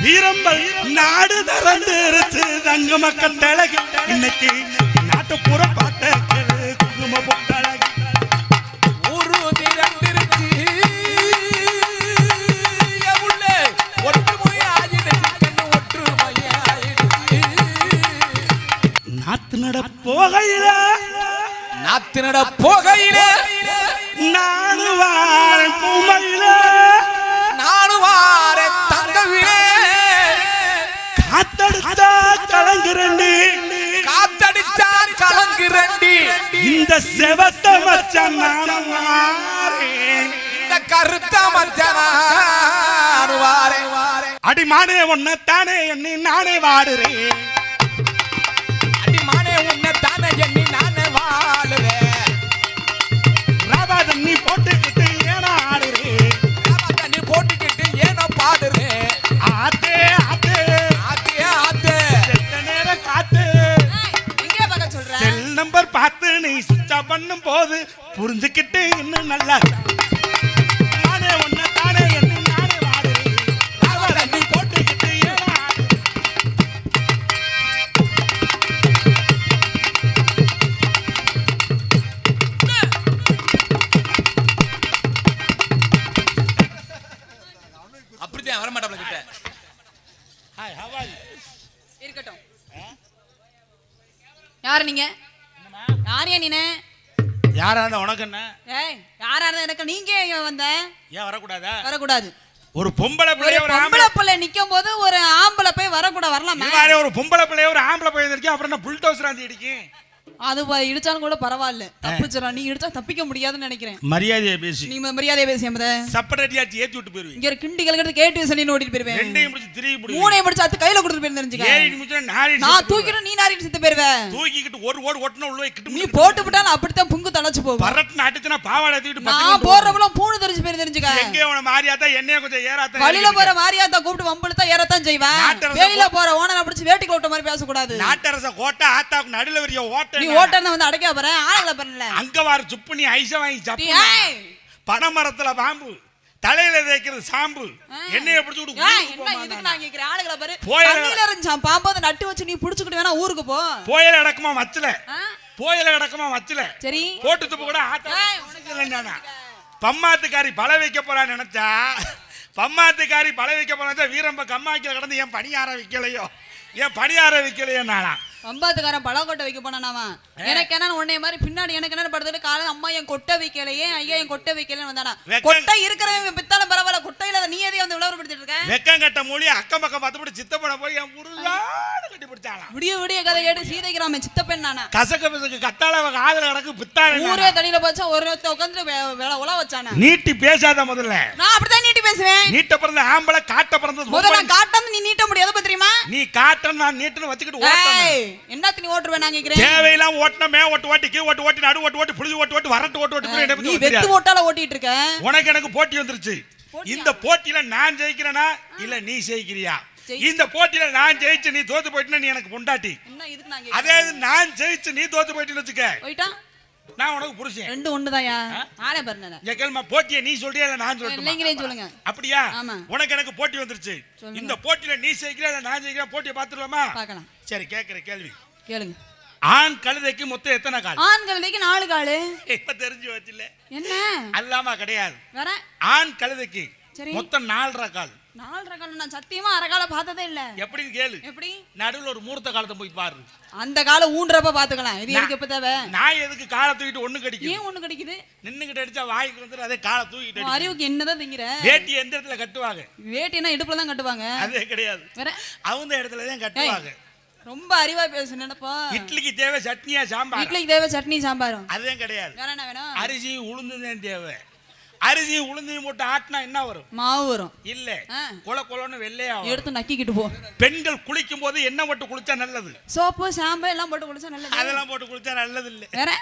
வீரம்பல் நாடு திறந்துருச்சு. தங்க மக்கள் தழகு இன்னைக்கு நாட்டுப்புற பாட்ட குங்கும பொட்டழகு ஊரு ஆயிடுச்சு நாத்து நட போகையில நாத்து நட போகையிலே நாடு வாழ் பூமையில கலங்குறண்டி காத்தடிச்சா கலங்குறண்டி இந்த செவத்த மச்சான். இந்த கருத்த மச்சனாரு வாரே. வாரே அடிமானே ஒன்ன தானே எண்ணி நானே வாடுறேன். அடி மானே உன்னை தானே எண்ணி பார்த்து நீ சுச்சா பண்ணும் போது புரிஞ்சுக்கிட்டு இன்னும் நல்லா உனக்கு என்ன ஏய் யாரா இருந்தா எனக்கு? நீங்க இங்க வந்த? ஏன் வரக்கூடாதா? வரக்கூடாது. ஒரு பொம்பளை ஒரு பிள்ளைய ஒரு பொம்பளை பிள்ளை நிக்கும் போது ஒரு ஆம்பளை போய் வரலாமா? மாதிரி ஒரு பொம்பளை பிள்ளைய ஒரு ஆம்பளை இருக்கேன் அப்புறம் என்ன புல்டோசர் அடிக்கும் அது இடிச்சாலும் கூட பரவாயில்ல. தப்பிச்சிடலாம் நீ இடிச்சா தப்பிக்க முடியாதுன்னு நினைக்கிறேன். மரியாதையை பேசி. நீ மரியாதையா பேசிய முத சப்பரடியாச்சு ஏத்தி விட்டு போயிருவீங்க இங்க கிண்டி கலக்கிறது கேட்டு சொல்லி ஓடிட்டு போயிருவேன். ரெண்டையும் முடிச்சு திரும்பி மூணையும் முடிச்சு அது கையில கொடுத்துட்டு போயிருந்து தெரிஞ்சுக்க ஏறி நிமிஷம் நாரி நான் தூக்கிட்டு நீ நாரிட்டு செத்து போயிருவேன் தூக்கிக்கிட்டு ஒரு ஓடு ஓட்டுன உள்ள கிட்டு நீ போட்டு விட்டாலும் அப்படித்தான் புங்கு தலைச்சு போகும். பரட்டு அடிச்சுனா பாவாடை தூக்கிட்டு நான் போடுறப்பெல்லாம் பூணு தெரிஞ்சு போயிருந்து தெரிஞ்சுக்க. எங்கே உன மாறியாத்தா என்னைய கொஞ்சம் ஏறாத்தா வழியில போற மாரியாத்தா கூப்பிட்டு வம்புழுத்தா ஏறத்தான் செய்வேன். வெளியில போற ஓனரை பிடிச்சு வேட்டிக்கு விட்ட மாதிரி பேசக்கூடாது. நாட்டரச கோட்டை ஆத்தாக்கு நடுல வரிய நீ ஓட்ட ஓட்டர்னா வந்து அடைக்க போறேன் ஆளுகளை பண்ணல அங்க வாரு சுப்பு நீ ஐச வாங்கி நீ சப்பு ஏய், பனைமரத்துல பாம்பு தலையில தேய்க்கிறது சாம்பு. என்னைய பிடிச்சு என்ன இதுக்கு நானு. கேக்குறேன்? ஆளுகளை பாரு. தண்ணியில இருந்துச்சான் பாம்பு அதை நட்டு வச்சு நீ புடிச்சுக்கிட்டு வேணா ஊருக்கு போ. புயல் அடக்கமா மச்சல? புயல் அடக்கமா மச்சல சரி. போட்டு துப்பு கூட இல்லைன்னா பம்மாத்துக்காரி பழ வைக்க போறான்னு நினைச்சா பம்மாத்துக்காரி பழ வைக்க போறா வீரம்ப கம்மாக்கில கடந்து என் பணியார வைக்கலையோ? என் பணியார வைக்கலையோ நானா பம்பாத்துக்காரன் பழக்கொட்டை வைக்க போனானாவன் எனக்கு என்ன உன்னைய மாதிரி பின்னாடி எனக்கு என்ன படுத்துட்டு காலையில அம்மா என் கொட்டை வைக்கலையே ஐயா என் கொட்டை வைக்கலன்னு வந்தானா. கொட்டை இருக்கிறவன் பித்தாலும் பரவாயில்ல கொட்டை இல்லாத நீ எதையும் வந்து விளவரப்படுத்திட்டு இருக்க? வெக்கம் கட்ட மொழி அக்கம் பக்கம் பார்த்துப்பட்டு சித்தப்பட போய் என் முருகான்னு கட்டி பிடிச்சாலாம் விடிய விடிய கதை கேட்டு சீதைக்கிறாம சித்தப்பெண் நானா. கசக்க பிசக்கு கத்தால காதல கிடக்கு பித்தான ஊரே தண்ணியில போச்சா ஒரு உட்காந்து உலா வச்சானே. நீட்டி பேசாத முதல்ல. நான் அப்படித்தான் நீட்டி பேசுவேன். நீட்ட பிறந்த ஆம்பளை காட்ட பிறந்தது முதல்ல காட்டாம நீ நீட்ட முடியாது தெரியுமா நீ காட்டணும் நான் நீட்டுன்னு வச்சுக்கிட்டு ஓட்டணும் ஏய் என்னத்து நீ ஓட்டுருவேன் நான் கேக்குறேன்? தேவையெல்லாம் ஓட்டின மே ஓட்டு ஓட்டி கீ ஓட்டு ஓட்டி நடு ஓட்டு ஓட்டி புளிஞ்சு ஓட்டு ஓட்டு வரட்டு ஓட்டு ஓட்டு நீ வெத்து. ஓட்டால ஓட்டிட்டு இருக்க? உனக்கு எனக்கு போட்டி வந்துருச்சு? இந்த போட்டியில நான் ஜெயிக்கிறேனா? இல்ல நீ ஜெயிக்கிறியா. இந்த போட்டியில நான் ஜெயிச்சு நீ தோத்து போயிட்டுனா நீ எனக்கு பொண்டாட்டி. அதே நான் ஜெயிச்சு நீ தோத்து போயிட்டுன்னு வச்சுக்க. போயிட்டா நான் உனக்கு புருஷன். ரெண்டு ஒண்ணுதாயா ஆனே பாருங்க என் கேள்மா போட்டியை நீ சொல்றியா இல்ல நான் சொல்லட்டுமா? இல்லைங்களே சொல்லுங்க. அப்படியா. உனக்கு எனக்கு போட்டி வந்துருச்சு. இந்த போட்டியில நீ ஜெயிக்கிறியா இல்ல நான் ஜெயிக்கிறேன்? போட்டியை பார்த்துடலாமா? பார்க்கலாம். சரி கேட்கிற கேள்வி. கேளுங்க. ஆண் கழுதைக்கு மொத்தம் எத்தனை கால்? ஆண் கழுதைக்கு நாலு காலு. இப்ப தெரிஞ்சு வச்சுல என்ன? அல்லாம கிடையாது. ஆண் கழுதைக்கு. மொத்தம் நாலரை கால். நாலரை காலம் நான் சத்தியமா அரை காலம் பார்த்ததே இல்ல. எப்படின்னு கேளு. எப்படி? நடுவுல ஒரு மூர்த்த காலத்தை போய் பாரு. அந்த காலம் ஊன்றப்ப பாத்துக்கலாம் இது எனக்கு எப்ப தேவை? நாய் எதுக்கு காலை தூக்கிட்டு ஒண்ணு கடிக்கும் ஏன் ஒண்ணு கிடைக்குது? நின்னுகிட்டு அடிச்சா வாய்க்கு வந்துட்டு அதே காலை தூக்கிட்டு. அறிவுக்கு என்னதான் திங்கிற? வேட்டி எந்த இடத்துல கட்டுவாங்க? வேட்டினா இடுப்புல தான் கட்டுவாங்க. அதே கிடையாது. வேற? அவங்க இடத்துல தான் கட்டுவாங்க. ரொம்ப அறிவா பேசு நினைப்பா. இட்லிக்கு தேவை சட்னியா சாம்பார்? வீட்டுக்கு தேவை சட்னி சாம்பாரும். அதுவும் கிடையாது. வேற என்ன வேணும்? அரிசி உளுந்து தான் தேவை. அரிசி உளுந்தையும் போட்டு ஆட்டினா என்ன வரும்? மாவு வரும். இல்ல. கொல கொலன்னு வெள்ளையா. எடுத்து நக்கிக்கிட்டு போ. பெண்கள் குளிக்கும் போது எண்ணெய் போட்டு குளிச்சா நல்லது. சோப்பு ஷாம்பு எல்லாம் போட்டு குடிச்சா நல்லது. அதெல்லாம் போட்டு குளிச்சா நல்லது இல்ல வேற?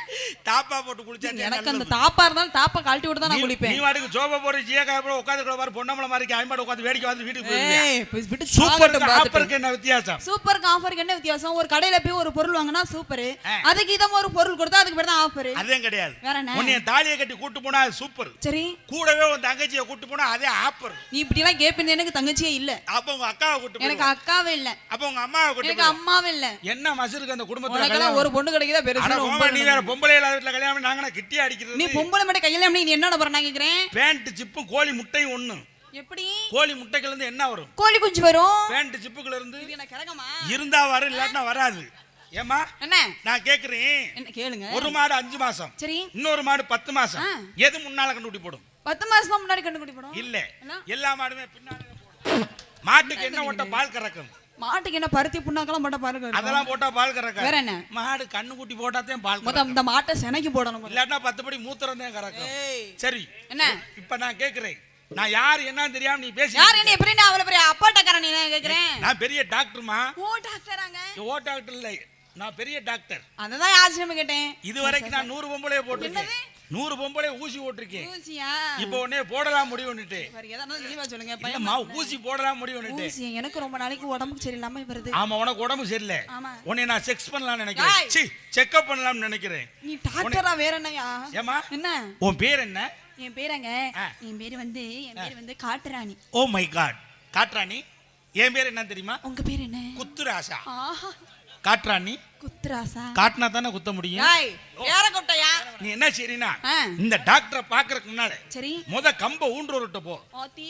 தாப்பா போட்டு குளிச்சா எனக்கு அந்த. தாப்பா இருந்தாலும் தாப்பா கழட்டி விட்டு தான் நான் குளிப்பேன். நீ வாட்டுக்கு ஜோபா போற ஜியக்காய உட்காந்து கூட பாரு பொன்னமலை மாதிரி ஐம்பாடு உட்காந்து வேடிக்கை வந்து வீட்டுக்கு போயிருவியா? ஏய், போய் விட்டு சூப்பருக்கு. ஆப்பருக்கு என்ன வித்தியாசம்? சூப்பருக்கு ஆஃபருக்கு என்ன வித்தியாசம்? ஒரு கடையில போய் ஒரு பொருள் வாங்கினா சூப்பர். அதுக்கு இதமா ஒரு பொருள் கொடுத்தா அதுக்கு பேர் தான் ஆஃபர். அதுவும் கிடையாது. வேற என்ன? தாலியை கட்டி கூட்டு போனா அது சூப்பர். சரி. கூடவே உன் தங்கச்சியை கூட்டு போனா அதே ஆப்பர். நீ இப்படி எல்லாம் கேட்பீங்க எனக்கு தங்கச்சியே இல்ல. அப்ப உங்க அக்காவை கூட்டு எனக்கு அக்காவே இல்ல. அப்ப உங்க அம்மாவை கூட்டு எனக்கு அம்மாவே இல்ல. என்ன மசருக்கு அந்த குடும்பத்துல ஒரு பொண்ணு கிடைக்குதா பெருசு நீ வேற பொம்பளை இல்லாத வீட்டுல கல்யாணம் பண்ணி நாங்க கிட்டி நீ அடிக்கிறது பொம்பளை மட்டும் கையில நீ என்ன பண்ண நான் கேக்குறேன்? பேண்ட் சிப்பும் கோழி முட்டையும் ஒண்ணு. எப்படி? கோழி முட்டைக்குள்ள இருந்து என்ன வரும்? கோழி குஞ்சு வரும். பேண்ட் சிப்புக்குள்ள இருந்து இருந்தா வரும் இல்லாட்டினா வராது. ஏமா என்ன? நான் கேக்குறேன். என்ன கேளுங்க. ஒரு மாடு அஞ்சு மாசம். சரி. இன்னொரு மாடு பத்து மாசம். எது முன்னால கண்டுபிடி போடும்? பத்து மாசம் தான் முன்னாடி கண்டுபிடி போடும் இல்ல? எல்லா மாடுமே பின்னால போடும். மாட்டுக்கு என்ன ஓட்ட பால் கறக்கும்? மாட்டுக்கு என்ன பருத்தி புண்ணாக்கெல்லாம் போட்டா பாருங்க. அதெல்லாம் போட்டா பால் கறக்கும் வேற என்ன? மாடு கண்ணு குட்டி போட்டாதான் பால் மொத்தம் இந்த மாட்டை செனைக்கு போடணும். முதல்ல. இல்லாட்டினா பத்து படி மூத்திரம் தான் கறக்கும். சரி. என்ன? இப்ப நான் கேக்குறேன். நான் யார் என்னன்னு தெரியாம நீ பேசி யார் என்ன எப்படி நான் அவளை பெரிய அப்பாட்டக்காரன் நீ நான் கேக்குறேன்? நான் பெரிய டாக்டர்மா. ஓ டாக்டராங்க. ஓ டாக்டர் இல்லை. நான் பெரிய டாக்டர். அததான் ஆச்சரியமா கேட்டேன்? இது வரைக்கும் நான் நூறு பொம்பளைய போட்டிருக்கேன்? நூறு பொம்பளைய ஊசி போட்டிருக்கேன். ஊசியா? இப்போ உடனே போடலாம் முடிவுன்னுட்டு சொல்லுங்க இல்லம்மா ஊசி போடலாம் முடிவுன்னுட்டு ஊசி எனக்கு ரொம்ப நாளைக்கு உடம்புக்கு சரியில்லாம வருது. ஆமா உனக்கு உடம்பு சரியில்லை. ஆமா. உன்னை நான் செக்ஸ் பண்ணலாம்னு நினைக்கிறேன். சி செக்அப் பண்ணலாம்னு நினைக்கிறேன். நீ டாக்டரா வேற என்னயா? ஏமா என்ன? உன் பேர் என்ன? என் பேரங்க. என் பேரு வந்து என் பேரு வந்து காட்டுராணி. ஓ மை காட் காட்ராணி என் பேர் என்ன தெரியுமா? உங்க பேர் என்ன? குத்துராசா. ஆஹா காட்ராணி குத்துராசா காட்டினா தானே குத்த முடியும்? வேற கொட்டையா? நீ என்ன சரினா. இந்த டாக்டரை பாக்குறதுக்கு முன்னால சரி. முத கம்ப ஊன்றோர்கிட்ட போ.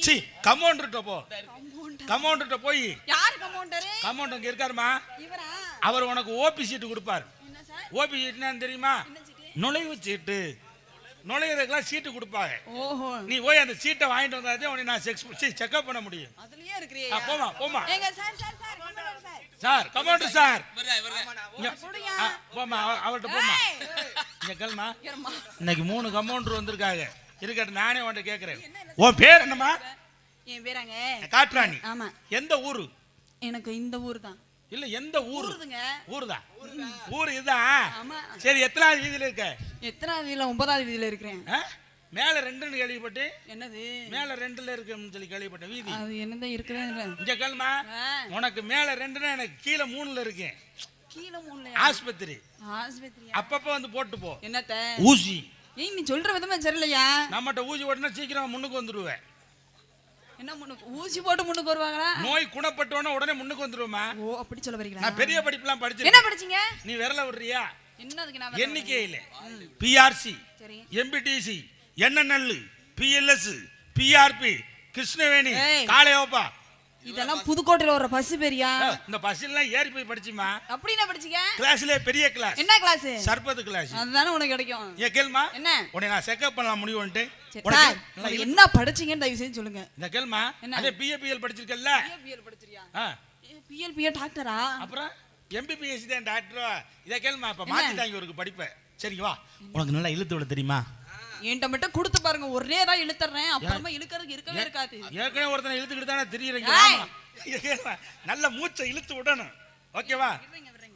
சி கமௌண்டர்கிட்ட போ. கமௌண்டர்கிட்ட போய். யார் கம்பவுண்டரு? கமௌண்டர் இங்க இருக்காருமா? அவர் உனக்கு ஓபி சீட்டு கொடுப்பாரு. ஓபி சீட்டுனா தெரியுமா? நுழைவு சீட்டு. நுழையிறதுக்கெல்லாம் சீட்டு கொடுப்பாங்க. ஓஹோ. நீ போய் அந்த சீட்டை வாங்கிட்டு வந்தாதே உன்னை நான் செக்ஸ் செக்அப் பண்ண முடியும். அதுலயே இருக்கிறியே ஆ, போமா போமா sir sir sir compounder sir. Sir compounder sir. இவர்தான், இவர்தான். இங்க- அப்படியா? ஆ, போம்மா அவ- அவர்ட்ட போமா. இங்க ஏறம்மா. இன்னைக்கு மூணு கமௌண்டர் வந்திருக்காங்க. இருக்கட்டும் நானே உன்ட்ட கேட்கறேன் உன் பேர் என்னம்மா? என் பேராங்க காட்ராணி. ஆமா. எந்த ஊரு? எனக்கு இந்த ஊர் தான் இல்ல எந்த ஊரு? ஊருதுங்க. ஊருதான் ஊர் இதுதான் சரி எத்தனாவது வீதியில இருக்க? எத்தனாவது வீதியில? ஒன்பதாவது வீதியில இருக்கிறேன்? மேல ரெண்டுன்னு கேள்விப்பட்டு. என்னது? மேல ரெண்டுல இருக்குன்னு சொல்லி கேள்விப்பட்டேன் வீதி. அது என்னதான் இருக்குதே இங்க கேளுமா. உனக்கு மேல ரெண்டுன்னா எனக்கு கீழே மூணுல இருக்கேன். கீழே மூணுல ஆஸ்பத்திரி. ஆஸ்பத்திரியா? அப்பப்ப வந்து போட்டு போ. என்னத்த? ஊசி. ஏய் நீ சொல்ற விதமா சரியில்லையா? நம்மகிட்ட ஊசி போட்டுனா சீக்கிரம் முன்னுக்கு வந்துடுவேன் என்ன முன்னுக்கு ஊசி போட்டு முன்னுக்கு வருவாங்களா? நோய் குணப்பட்டோன்னா உடனே முன்னுக்கு வந்துருவோமா? ஓ அப்படி சொல்ல வரீங்களா? நான் பெரிய படிப்புலாம் என்ன படிச்சிருக்கேன் படிச்சீங்க? நீ விரல விடுறியா? என்னதுக்கு நான் எண்ணிக்கை இல்ல. BRC MPTC NNL BLS BRP Krishnaveni. காளையோப்பா இதெல்லாம் புதுக்கோட்டையில ஒரு பஸ் பெரியா? இந்த பஸ்லாம் ஏறி போய் படிச்சுமா? அப்படி என்ன படிச்சீங்க கிளாஸ்ல பெரிய கிளாஸ். என்ன கிளாஸ்? சர்பத்து கிளாஸ். அதுதானே உனக்கு கிடைக்கும். ஏன் கேளுமா. என்ன? உன்னை நான் செக்அப் பண்ணலாம் இழுத்து- என்ன படிச்சீங்கன்னு தயவு செஞ்சு சொல்லுங்க. இந்த கேளுமா? அதே பிஏபிஎல் படிச்சிருக்கல்ல? பிஎல் படிச்சிரியா ஆ, பிஎல்பியா டாக்டரா அப்புறம் எம்பிபிஎஸ் தான் டாக்டரா இதை கேளுமா இப்ப என்ன? மாத்திட்டாங்க ஒரு படிப்பை. சரிங்க வா. உனக்கு நல்லா இழுத்து விட தெரியுமா? என்கிட்ட மட்டும் கொடுத்து பாருங்க ஒரே தான் இழுத்துறேன். அப்புறமா இழுக்கிறதுக்கு இருக்கவே இருக்காது. ஏற்கனவே ஒருத்தனை இழுத்துக்கிட்டு தானே தெரியுறீங்க? நல்ல மூச்சை இழுத்து விடணும். ஓகேவா?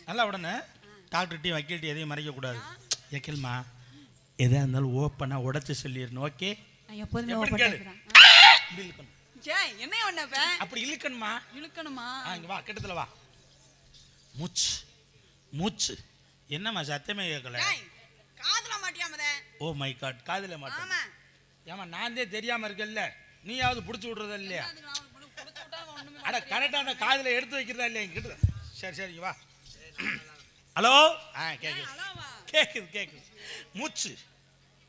நல்லா விடணும். டாக்டர்கிட்டையும் வக்கீல்ட்டையும் எதையும் மறைக்க கூடாது ஏன் கேளுமா எதா இருந்தாலும் ஓப்பனா உடைச்சு சொல்லிடணும் ஓகே? எப்போதுமே என்ன பண்ணப்ப அப்படி இழுக்கணுமா? இழுக்கணுமா? இங்க வா கிட்டத்துல வா. மூச்சு மூச்சு. என்னம்மா சத்தமே கேட்கல காதுல மாட்டியாமத ஓ மை காட் காதுல மாட்டேன் ஆமா. ஏமா நான் தான் தெரியாம இருக்கல்ல நீயாவது புடிச்சு விடுறதா இல்லையா? அட கரெக்டா அந்த காதுல எடுத்து வைக்கிறதா இல்லையா இங்க கிட்ட சரி சரி வா. ஹலோ ஆ கேக்குது. கேக்குது கேக்குது. மூச்சு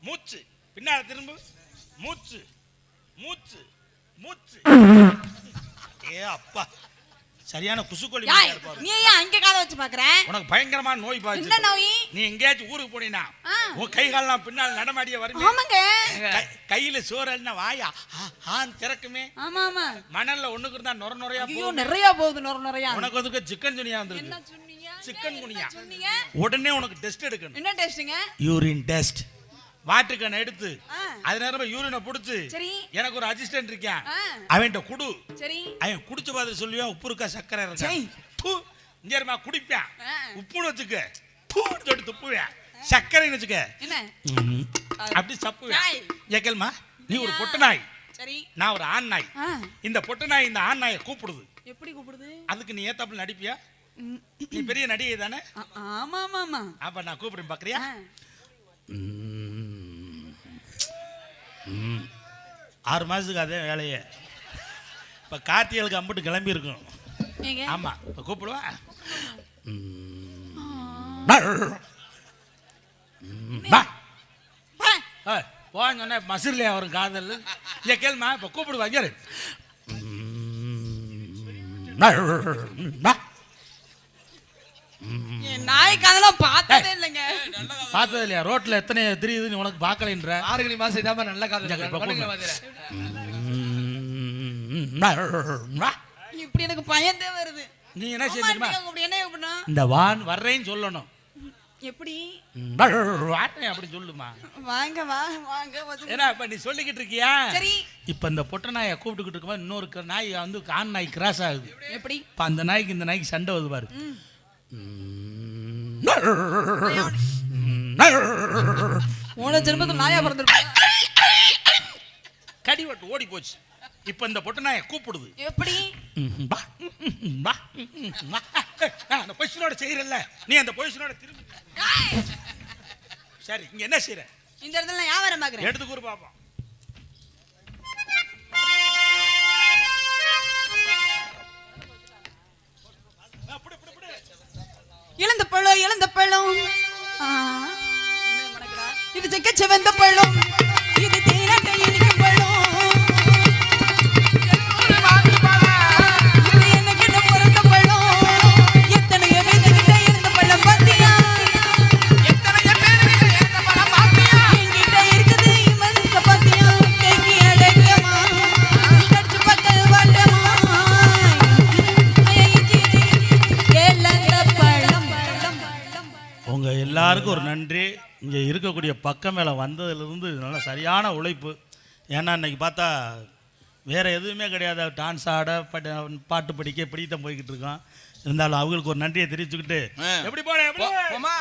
மூச்சு. பின்னால திரும்ப. மூச்சு மூச்சு மூச்சு. ஏ அப்பா. சரியான குசுக்கொல்லி. நீ ஏன் அங்க காதை வச்சு பாக்குற உனக்கு பயங்கரமான நோய் என்ன பாய்ச்சு நோய்? நீ எங்கேயாச்சும் ஊருக்கு போனீனா. உன் கை கால்லாம் பின்னால் நடமாடிய வருமே ஆமாங்க. கையில சோறல்னா வாயா ஆ, ஆன்னு திறக்குமே. ஆமா ஆமா. மணல்ல ஒண்ணுக்கு இருந்தா நொர நொறையா ஐயோ நிறைய போகுது நொர நிறைய. உனக்கு வந்து சிக்கன் துணியா என்ன வந்திருக்கு சிக்கன் குனியா. என்ன உடனே உனக்கு டெஸ்ட் எடுக்கணும். என்ன டெஸ்ட்டுங்க யூரின் டெஸ்ட் வாட்டுக்கன் எடுத்து. அது நேரமா யூரினை புடிச்சு சரி. எனக்கு ஒரு அசிஸ்டன்ட் இருக்கான். அவன்கிட்ட குடு. சரி. அவன் குடிச்சு பார்த்து சொல்லுவான் உப்பு இருக்கா? சக்கரை இருக்கா இங்க இருமா குடிப்பேன். உப்புன்னு வச்சுக்க. தூன்னு சொல்லி துப்புவேன். சர்க்கரைன்னு வச்சுக்க. அப்படி சப்புவேன். ஏக்கல்மா நீ ஒரு பொட்டு நாய் சரி. நான் ஒரு ஆண் நாய் இந்த பொட்டு நாய் இந்த ஆண் நாயை கூப்பிடுது. எப்படி கூப்பிடுது? அதுக்கு நீ ஏத்தாப்புல நடிப்பியா? நீ பெரிய நடிகை தானே ஆமா ஆமா ஆமா அப்ப நான் கூப்பிடுறேன் பாக்குறியா. ஆறு மாதத்துக்கு அதே வேலையே. இப்போ கார்த்திகளுக்கு அம்பிட்டு கிளம்பி இருக்கும் ஏங்க ஆமாம் இப்போ கூப்பிடுவா? போன்னு சொன்னா மசுரில் வரும் காதல். இங்கே கேளுமா இப்போ கூப்பிடுவா இங்கே அதெல்லாம் பார்த்ததே இல்லைங்க. பார்த்தது இல்லையா? ரோட்டில் எத்தனை தெரியுதுன்னு உனக்கு பார்க்கலைன்ற? ஆறுகளி மாசம் இதாம நல்ல வா. இப்படி எனக்கு பயந்தே வருது. நீ என்ன செய்ய தெரியுமா அம்மா, அப்படி என்ன எப்படின்னா? இந்த வான் வர்றேன்னு சொல்லணும். எப்படி? வாட்டேன் அப்படி சொல்லுமா? வாங்க வா வாங்க. ஏன்னா இப்ப நீ சொல்லிக்கிட்டு இருக்கியா? சரி. இப்ப இந்த பொட்டை நாயை கூப்பிட்டுக்கிட்டு இருக்கும்போது இன்னொரு நாய் வந்து ஆண் நாய் கிராஸ் ஆகுது. எப்படி? அந்த நாய்க்கு இந்த நாய்க்கு சண்டை வருது பாரு. உன ஜென்மத்தில் நாயா பிறந்திருப்பேன் கடி வட்டு ஓடி போச்சு. இப்ப இந்த பொட்டை நாயை கூப்பிடுது. எப்படி? அந்த பொசிஷனோட செய்யறல்ல நீ அந்த பொசிஷனோட திரும்பி. சரி இங்க என்ன செய்யற இந்த இடத்துல நான் வியாபாரம் பாக்குறேன். எடுத்து கூறு பாப்போம். இழந்த பழம் இழந்த பழம் இது செக்க செவந்த பழம் இது தேனாட்ட இனிக்கும் பழம் இருக்கக்கூடிய பக்கம் மேலே வந்ததுலேருந்து நல்ல சரியான உழைப்பு. ஏன்னா இன்னைக்கு பார்த்தா வேற எதுவுமே கிடையாது. டான்ஸ் ஆட பாட்டு பாட்டு படிக்க இப்படி தான் போய்கிட்டு இருக்கோம். இருந்தாலும் அவங்களுக்கு ஒரு நன்றியை தெரிவிச்சுக்கிட்டு. எப்படி? போமா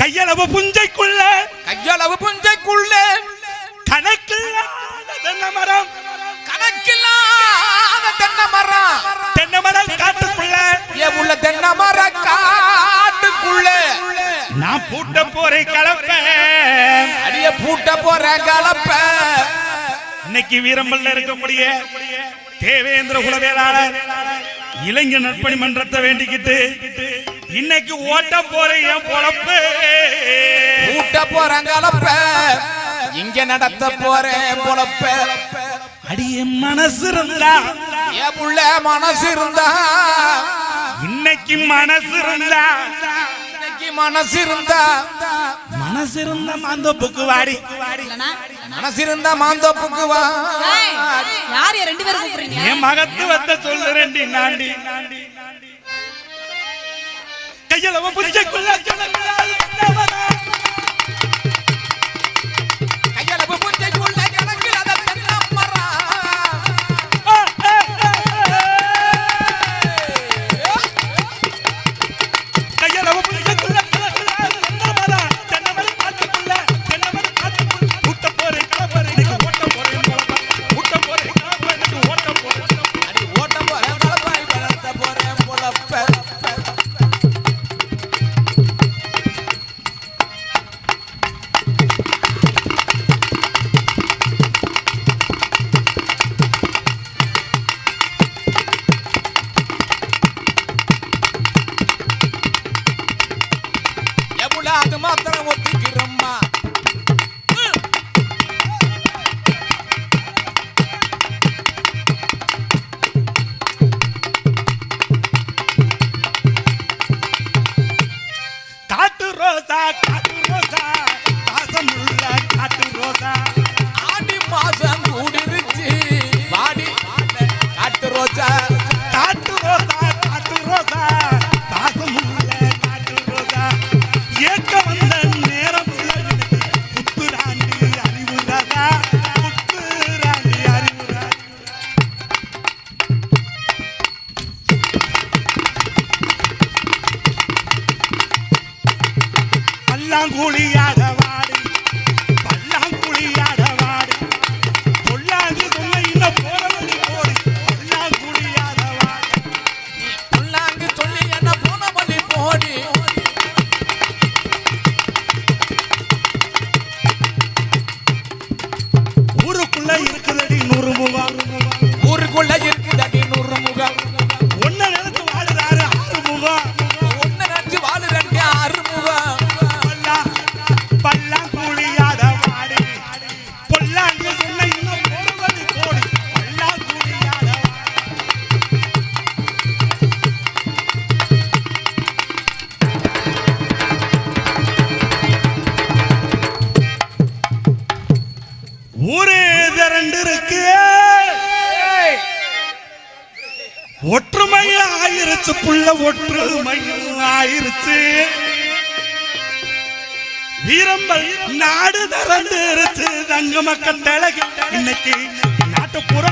கையளவு புஞ்சைக்குள்ள. கையளவு புஞ்சைக்குள்ளே. கணக்கில்லாத தென்னை மரம். கணக்கில்லாத தென்னை மரம். தென்னை மரம் காட்டுக்குள்ள. ஏ உள்ள தென்னை மர காட்டுக்குள்ளே. நான் பூட்ட போறேன் கலப்ப. அடிய பூட்ட போற கலப்ப. இன்னைக்கு வீரம்பல்ல இருக்கக்கூடிய தேவேந்திர குலவேளாளர் இளைஞர் நற்பணி மன்றத்தை வேண்டிக்கிட்டு இன்னைக்கு ஓட்ட போற என் பொழப்பு. பூட்ட போற கலப்ப. இங்க நடத்த போறேன் பொழப்ப. அடிய மனசு இருந்தா. ஏ புள்ள மனசு இருந்தா. இன்னைக்கு மனசு இருந்தா. இன்னைக்கு மனசு இருந்தா மனசு இருந்த மாந்தோப்புக்கு வாடி. இல்லனா? மனசு இருந்தா மாந்தோப்புக்கு வா. யார் ரெண்டு பேரும் கூப்பிடுறீங்க? என் மகத்துவத்தை சொல்லுறேன்டி நாண்டி. புஞ்சைக்குள்ள கிடக்கிறாள் engolindo. நாடு திறந்துருச்சு. தங்க மக்கள் தலைகள் இன்னைக்கு நாட்டுப்புற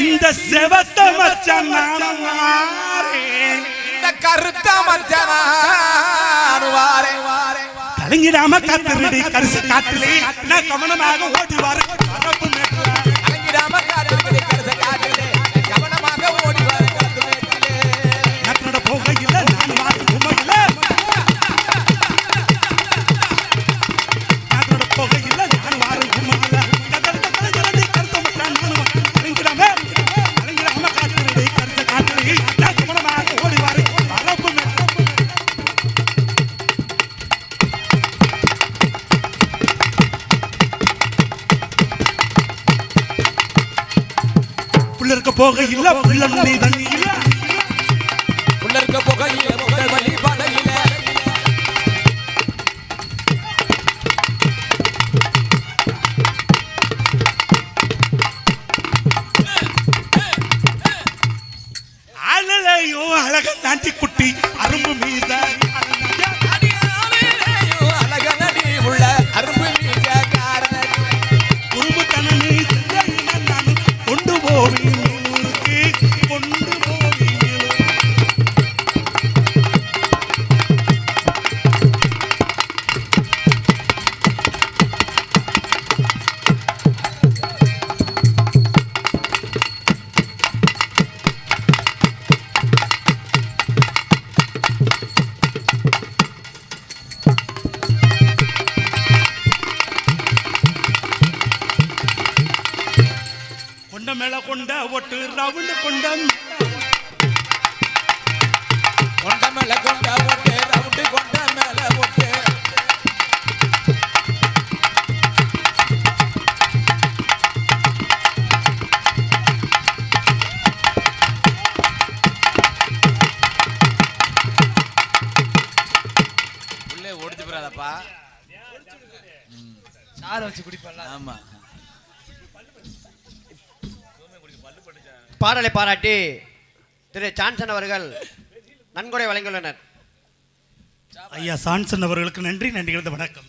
இந்த செவத்த மச்சான் இந்த கருத்த மச்சான் கலங்கிடாம காத்திருடி கரிசு காத்திலே நான் கவனமாக ஓடி வரேன். புகையில புள்ள நீ தண்ணியில புள்ள இருக்க புகையில பாடலை பாராட்டி திரு சான்சன் அவர்கள் நன்கொடை வழங்கியுள்ளனர். ஐயா சான்சன் அவர்களுக்கு நன்றி நன்றிகளது வணக்கம்.